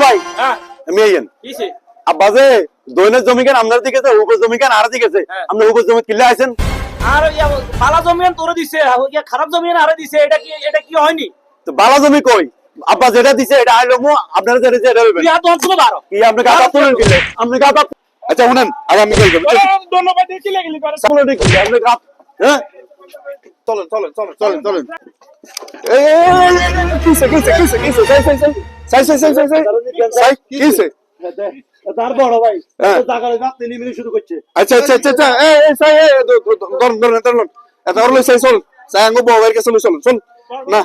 ভাই হ্যাঁ আমি আইয়েন কিসে আব্বা যে দৈনের জমি কেন আপনার দিকে উপর জমি কেন আর দিকে হ্যাঁ। উপর জমি কিল্লে আছেন আর ইয়া পালা তোরে দিছে খারাপ জমিয়ান আরে দিছে এটা কি এটা কি হয়নি তো বালা জমি কই আব্বা যেটা দিছে এটা আইলো মু আপনারা যেটা যেটা হইবেন তুই হাত অঞ্চল বারো কি আপনি কাকা তুলেন কিলে আপনি কাকা আচ্ছা শুনেন আগে আমি কই দেব ধন্যবাদ দেখি লেগেলি পারে সামনে দেখি আপনি কাপ হ্যাঁ চলেন চলেন চলেন চলেন চলেন এই কিসে কিসে কিসে কিসে সাই সাই সাই সাই সাই সাই না।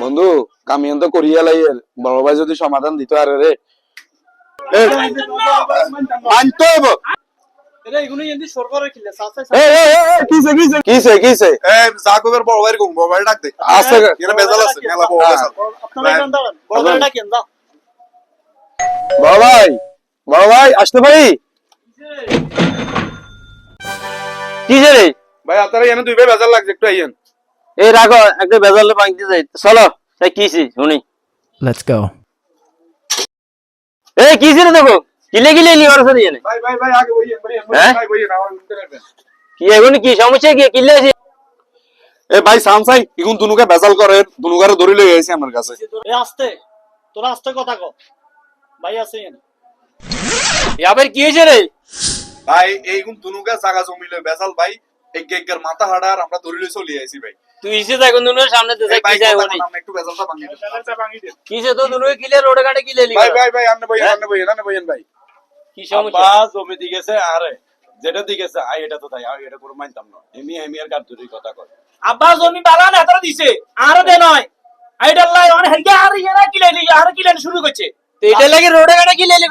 বন্ধু কামি তো করিয়া লাইয়ের বড় ভাই যদি সমাধান দিত আরে রে। মানতে चलो देखो। কিলে কিলে নি ওর সাথে জানে ভাই ভাই ভাই আগে বইয়েন বইয়েন হ্যাঁ? ভাই কি এখন কি সমস্যা কি? কিলে আছে? এ ভাই সামসাই এখন দুনুকে বেজাল করে দুনুকারে ধরে লই আইছি আমার কাছে। এ আস্তে। তোরা আস্তে কথা কো ভাই আছে কি হয়েছে রে? ভাই এই গুণ দুনুকে জায়গা জমি লই বেজাল ভাই এক গেগের মাথা হাড়ার আমরা ধরে লই চলে আইছি ভাই। তুই ইসে সামনে তো যাই ভাই কি যাই একটু বেজালটা ভাঙি কিসে তো দুনুকে কিলে রোড কাটে কিলে লি ভাই ভাই ভাই বইয়েন ভাই। কি সমস্যা? জমি দিগেছে আরে যেটা দিগেছে আই এটা তো তাই আমি এটা করে মানতাম না। এমনি আর কার কথা কয়? আব্বা জমি না হাতরা দিছে আর দে নয়। লাই অন হেগে আর ইয়া আর শুরু করছে। তো এটা লাগে রোড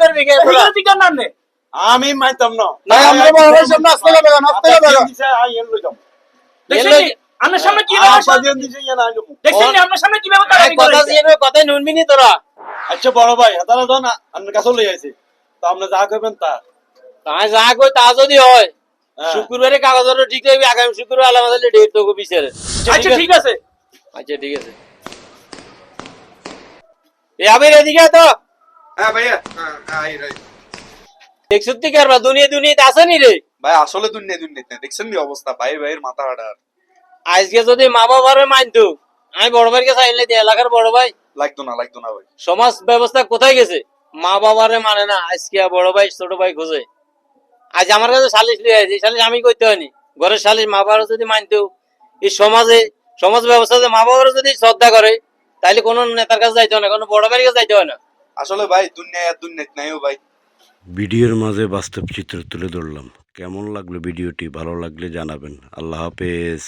করবে কে না নে। আমি মানতাম না। ভাই আমরা বড় ভাই সামনে আসতে হবে না আসতে না আই এন লই যাও দেখছেন আমার সামনে কি ইয়া না দেখছেন আমার সামনে কি ব্যবস্থা? কথা দিয়ে কথা নুনবিনি তোরা। আচ্ছা বড় ভাই হাতারা দাও না কাছে লই আইছি। তো আপনি যা করবেন তা। তাই যা কই তা যদি হয় হ্যাঁ। শুক্রবারে কাগজপত্র ঠিক আগামী শুক্রবার আলাদা ডেট তো বিচারে। আচ্ছা ঠিক আছে? আচ্ছা ঠিক আছে। এ আবির এদিকে তো। হ্যাঁ ভাইয়া। হ্যাঁ আই রাই দেখছ তুই কারবা দুনিয়া দুনিয়াতে আসেনি রে? ভাই আসলে দুনিয়া দুনিয়াতে। দেখছেন নি অবস্থা? ভাই ভাইয়ের মাথা হাড়ার আজকে যদি মা বাবার মানতো আমি বড় ভাইকে চাইলে এলাকার বড় ভাই। লাগতো না লাগতো না ভাই। সমাজ ব্যবস্থা কোথায় গেছে? মা বাবারে মানে না আজকে বড় ভাই ছোট ভাই খোঁজে। আজ আমার কাছে সালিশ লিয়ে আছে সালিশ আমি করতে হয়নি ঘরের সালিশ মা বাবার যদি মানতো এই সমাজে সমাজ ব্যবস্থাতে মা বাবার যদি শ্রদ্ধা করে তাহলে কোনো নেতার কাছে যাইতে হয় না কোনো বড় ভাইয়ের কাছে যাইতে হয় না। আসলে ভাই দুনিয়া আর দুনিয়াত নাইও ভাই। ভিডিওর মাঝে বাস্তব চিত্র তুলে ধরলাম। কেমন লাগল ভিডিওটি? ভালো লাগলে জানাবেন। আল্লাহ হাফেজ।